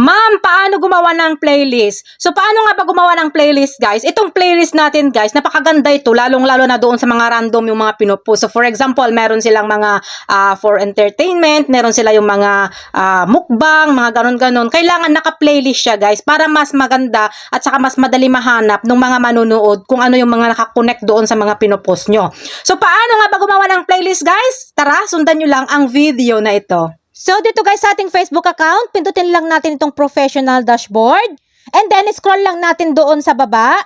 Ma'am, paano gumawa ng playlist? So, paano nga ba gumawa ng playlist, guys? Itong playlist natin, guys, napakaganda ito, lalong-lalo na doon sa mga random yung mga pinupost. So, for example, meron silang mga ah, for entertainment, meron sila yung mga ah, mukbang, mga ganon-ganon. Kailangan naka-playlist siya, guys, para mas maganda at saka mas madali mahanap ng mga manunood kung ano yung mga nakakonect doon sa mga pinupost nyo. So, paano nga ba gumawa ng playlist, guys? Tara, sundan nyo lang ang video na ito. So, dito guys sa ating Facebook account, pindutin lang natin itong professional dashboard. And then, scroll lang natin doon sa baba.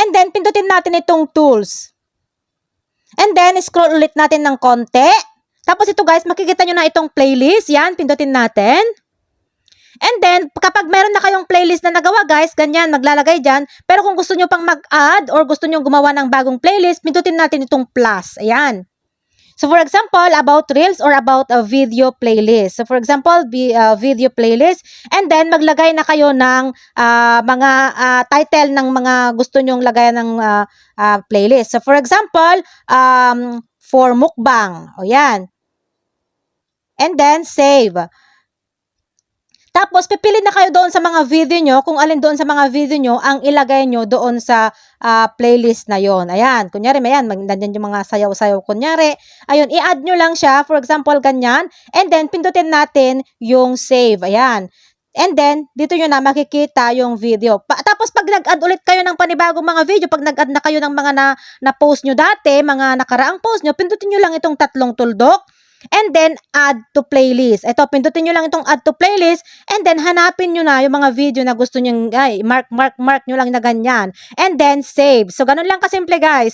And then, pindutin natin itong tools. And then, scroll ulit natin ng konti. Tapos ito guys, makikita nyo na itong playlist. Yan, pindutin natin. And then, kapag meron na kayong playlist na nagawa guys, ganyan, maglalagay dyan. Pero kung gusto nyo pang mag-add or gusto nyo gumawa ng bagong playlist, pindutin natin itong plus. Ayan. So for example, about reels or about a video playlist. So for example, be, uh, video playlist and then maglagay na kayo ng ah, mga ah, title ng mga gusto nyong lagayan ng ah, ah, playlist. So for example, um, for mukbang. O yan. And then save. Tapos, pipili na kayo doon sa mga video nyo, kung alin doon sa mga video nyo, ang ilagay nyo doon sa ah, playlist na yon. Ayan, kunyari, mayan, mag, nandyan yung mga sayaw-sayaw, kunyari. Ayun, i-add nyo lang siya, for example, ganyan. And then, pindutin natin yung save. Ayan. And then, dito nyo na makikita yung video. Pa- tapos, pag nag-add ulit kayo ng panibagong mga video, pag nag-add na kayo ng mga na, na-post nyo dati, mga nakaraang post nyo, pindutin nyo lang itong tatlong tuldok. And then, add to playlist. Ito, pindutin nyo lang itong add to playlist. And then, hanapin nyo na yung mga video na gusto nyo, ay, mark, mark, mark nyo lang na ganyan. And then, save. So, ganun lang kasimple, guys.